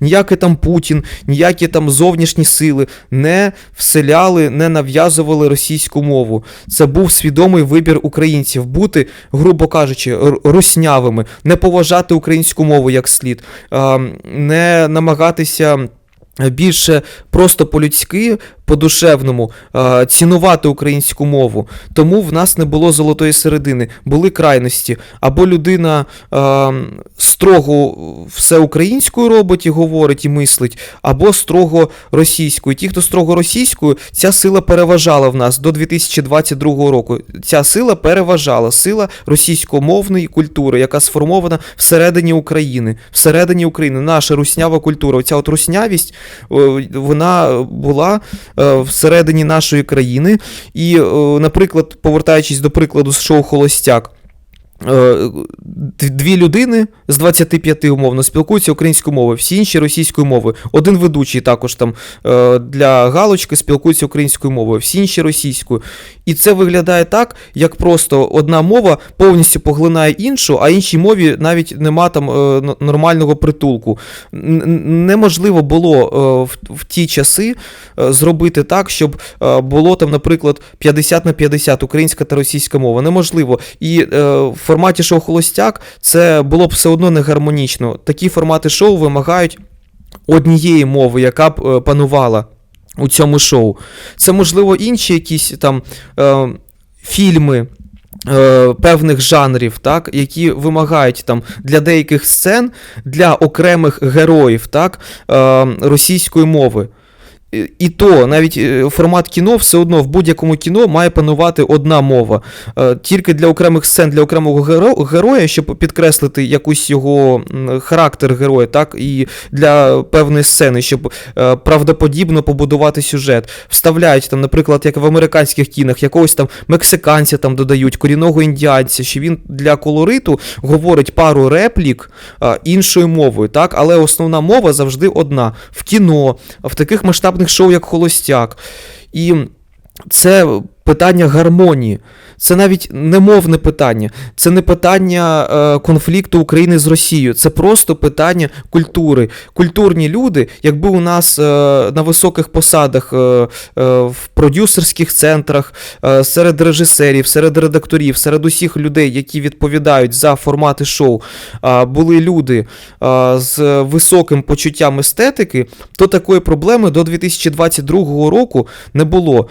Ніякий там Путін, ніякі там зовнішні сили не вселяли, не нав'язували російську мову. Це був свідомий вибір українців бути, грубо кажучи, руснявими, не поважати українську мову як слід, не намагатися. Більше просто по-людськи, по-душевному а, цінувати українську мову. Тому в нас не було золотої середини, були крайності. Або людина а, строго все українською робить і говорить і мислить, або строго російською. Ті, хто строго російською, ця сила переважала в нас до 2022 року. Ця сила переважала сила російськомовної культури, яка сформована всередині України. Всередині України наша руснява культура. Оця от руснявість, вона була е, всередині нашої країни. І, е, наприклад, повертаючись до прикладу з шоу Холостяк. Е, Дві людини з 25 умовно спілкуються українською мовою, всі інші російською мовою. Один ведучий також там е, для галочки спілкується українською мовою, всі інші російською. І це виглядає так, як просто одна мова повністю поглинає іншу, а іншій мові навіть нема там е, нормального притулку. Неможливо було в, ті часи зробити так, щоб було там, наприклад, 50 на 50 українська та російська мова. Неможливо. І в форматі шоу Холостяк це було б все одно не гармонічно. Такі формати шоу вимагають однієї мови, яка б е, панувала у цьому шоу. Це, можливо, інші якісь там е, фільми. е, Певних жанрів, так, які вимагають там для деяких сцен, для окремих героїв, так, е, російської мови. І- то навіть е, формат кіно все одно в будь-якому кіно має панувати одна мова. Е, Тільки для окремих сцен, для окремого героя, щоб підкреслити якусь його характер героя, так, і для певної сцени, щоб е, правдоподібно побудувати сюжет. Вставляють там, наприклад, як в американських кінах, якогось там мексиканця там додають, корінного індіанця, що він для колориту говорить пару реплік іншою мовою, так, але основна мова завжди одна. В кіно, в таких масштабних шоу, як Холостяк. І це питання гармонії. Це навіть не мовне питання, це не питання е, конфлікту України з Росією, це просто питання культури. Культурні люди, якби у нас е, на високих посадах е, е, в продюсерських центрах, е, серед режисерів, серед редакторів, серед усіх людей, які відповідають за формати шоу, е, були люди е, з високим почуттям естетики, то такої проблеми до 2022 року не було.